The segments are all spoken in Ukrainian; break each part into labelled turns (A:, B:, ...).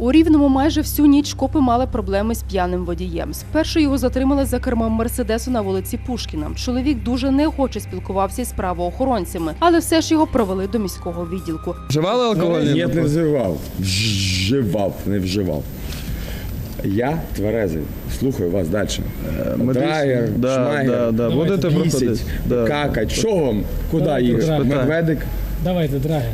A: У рівному майже всю ніч копи мали проблеми з п'яним водієм. Спершу його затримали за кермом мерседесу на вулиці Пушкіна. Чоловік дуже неохоче спілкувався із правоохоронцями, але все ж його провели до міського відділку.
B: Вживали алкоголь?
C: Ні, не вживав. Вживав, не вживав. Я тверезий. Слухаю вас далі.
B: медичний. Да,
C: шмайгер,
B: да, да. Будете
C: бісить?
B: Да.
C: какать. Що? Куди
B: питай.
C: Медведик,
D: Давайте, драгер.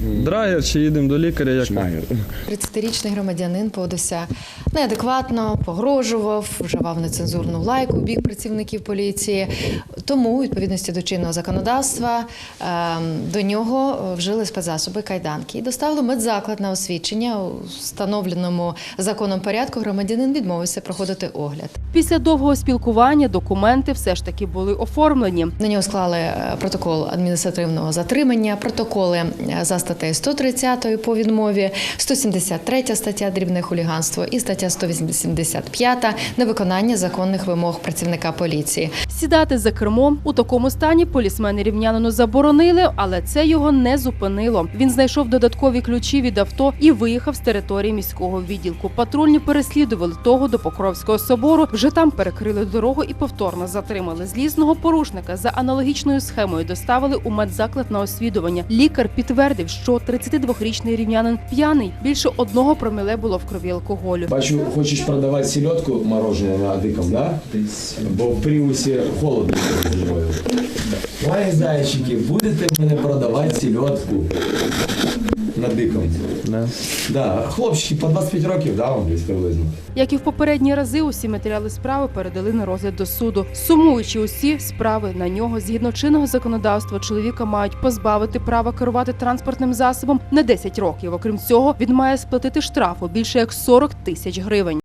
B: Драйвер чи їдемо до лікаря? Як
C: шмайгер.
E: 30-річний громадянин поводився неадекватно, погрожував, вживав нецензурну лайку у бік працівників поліції. Тому, у відповідності до чинного законодавства, ем, до нього вжили спецзасоби кайданки і доставили медзаклад на освідчення у встановленому законом порядку. Громадянин відмовився проходити огляд.
A: Після довгого спілкування документи все ж таки були оформлені.
E: На нього склали е, протокол адміністративного затримання, протоколи е, за статтею 130 по відмові, 173 стаття дрібне хуліганство і стаття 185 невиконання законних вимог працівника поліції.
A: Сідати за кермом у такому стані полісмени рівнянину заборонили, але це його не зупинило. Він знайшов додаткові ключі від авто і виїхав з території міського відділку. Патрульні переслідували того до Покровського собору. Вже там перекрили дорогу і повторно затримали злісного порушника. За аналогічною схемою доставили у медзаклад на освідування. Лікар підтвердив, що 32-річний рівнянин п'яний. Більше одного проміле було в крові алкоголю.
F: Бачу, хочеш продавати сільотку мороженое на диком, да? Бо в Пріусі холодно. Мої зайчики, будете мене продавати селедку на диком?
B: Да.
F: Да, хлопчики по 25 років, да, вам десь приблизно.
A: Як і в попередні рази, усі матеріали справи передали на розгляд до суду. Сумуючи усі справи на нього, згідно чинного законодавства, чоловіка мають позбавити права керувати транспортним засобом на 10 років. Окрім цього, він має сплатити штрафу більше як 40 тисяч гривень.